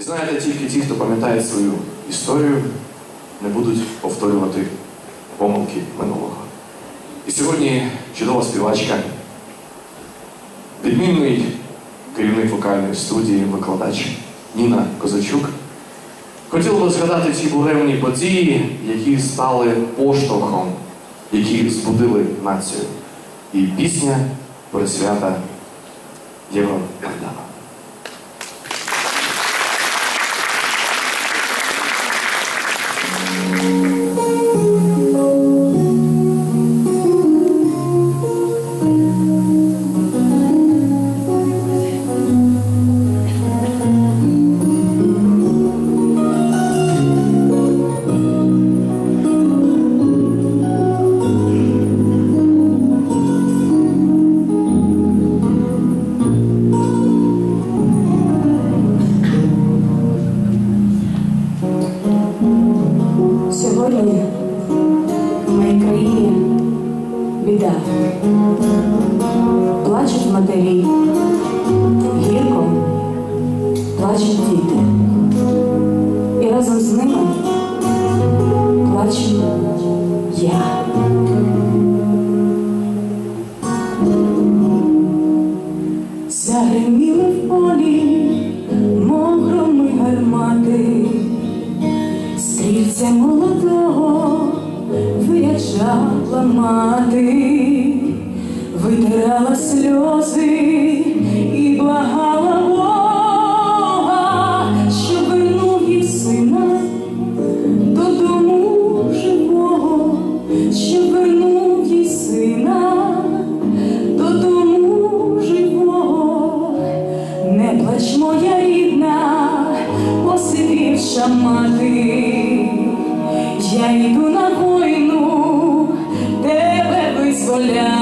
І знаєте, тільки ті, хто пам'ятає свою історію, не будуть повторювати помилки минулого. І сьогодні чудова співачка, відмінний керівник вокальної студії, викладач Ніна Козачук. Хотіла би згадати ці буремні події, які стали поштовхом, які збудили націю. І пісня присвята Євромайдану. Біда. Плачуть матері, гірко плачуть діти. І разом з ними плачу я. Загриміли в полі, мов громи гармати. Стрільця молодого виряджала мати, тебе